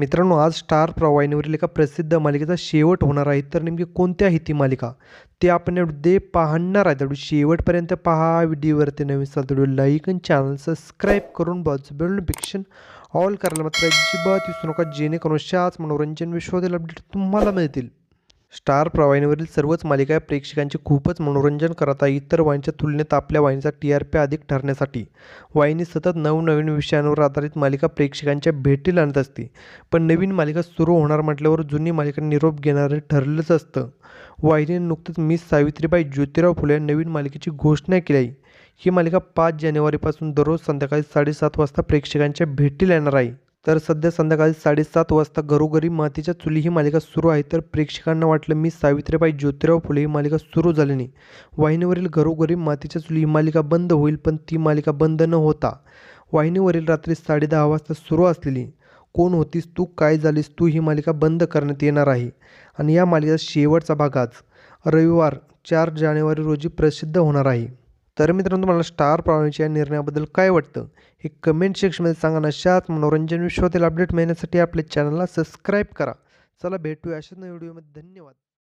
मित्रांनो आज स्टार प्रवाहिनीवरील एका प्रसिद्ध मालिकेचा शेवट होणार आहे. तर नेमकी कोणत्या आहे ती मालिका? ते आपण एवढे पाहणार आहे. त्यावेळी शेवटपर्यंत पहा. व्हिडिओवरती नवीन असाल व्हिडिओ लाईक आणि चॅनल सबस्क्राईब करून बाजू बेल नोटिफिकेशन ऑल करायला मात्र अजिबात विसरू नका. जेणेकरून शाच मनोरंजन विश्वातील अपडेट तुम्हाला मिळतील. स्टार प्रवाहिनीवरील सर्वच मालिका या प्रेक्षकांचे खूपच मनोरंजन करत आहे. इतर वाहिनीच्या तुलनेत आपल्या वाहिनीचा टी आर पी अधिक ठरण्यासाठी वाहिनी सतत नवनवीन विषयांवर आधारित मालिका प्रेक्षकांच्या भेटीला आणत असते. पण नवीन मालिका सुरू होणार म्हटल्यावर जुनी मालिका निरोप घेणारे ठरलंच असतं. वाहिनीने नुकतंच मिस सावित्रीबाई ज्योतिराव फुले नवीन मालिकेची घोषणा केली आहे. ही मालिका पाच जानेवारीपासून दररोज संध्याकाळी साडेसात वाजता प्रेक्षकांच्या भेटीला येणार आहे. तर सध्या संध्याकाळी साडेसात वाजता घरोघरी मातीच्या चुली ही मालिका सुरू आहे. तर प्रेक्षकांना वाटलं मी सावित्रीबाई ज्योतिराव फुले ही मालिका सुरू झाली नाही. वाहिनीवरील घरोघरी मातीच्या चुली ही मालिका बंद होईल पण ती मालिका बंद न होता वाहिनीवरील रात्री साडेदहा वाजता सुरू असलेली कोण होतीस तू काय झालीस तू ही मालिका बंद करण्यात येणार आहे. आणि या मालिकेचा शेवटचा भाग आज रविवार चार जानेवारी रोजी प्रसिद्ध होणार आहे. तर मित्रांनो तुम्हाला स्टार प्रवाहाच्या या निर्णयाबद्दल काय वाटतं? हे कमेंट सेक्शनमध्ये सांगा आणि अशाच मनोरंजन विश्वातील अपडेट मिळण्यासाठी आपल्या चॅनलला सबस्क्राईब करा. चला भेटूया अशाच व्हिडिओमध्ये धन्यवाद.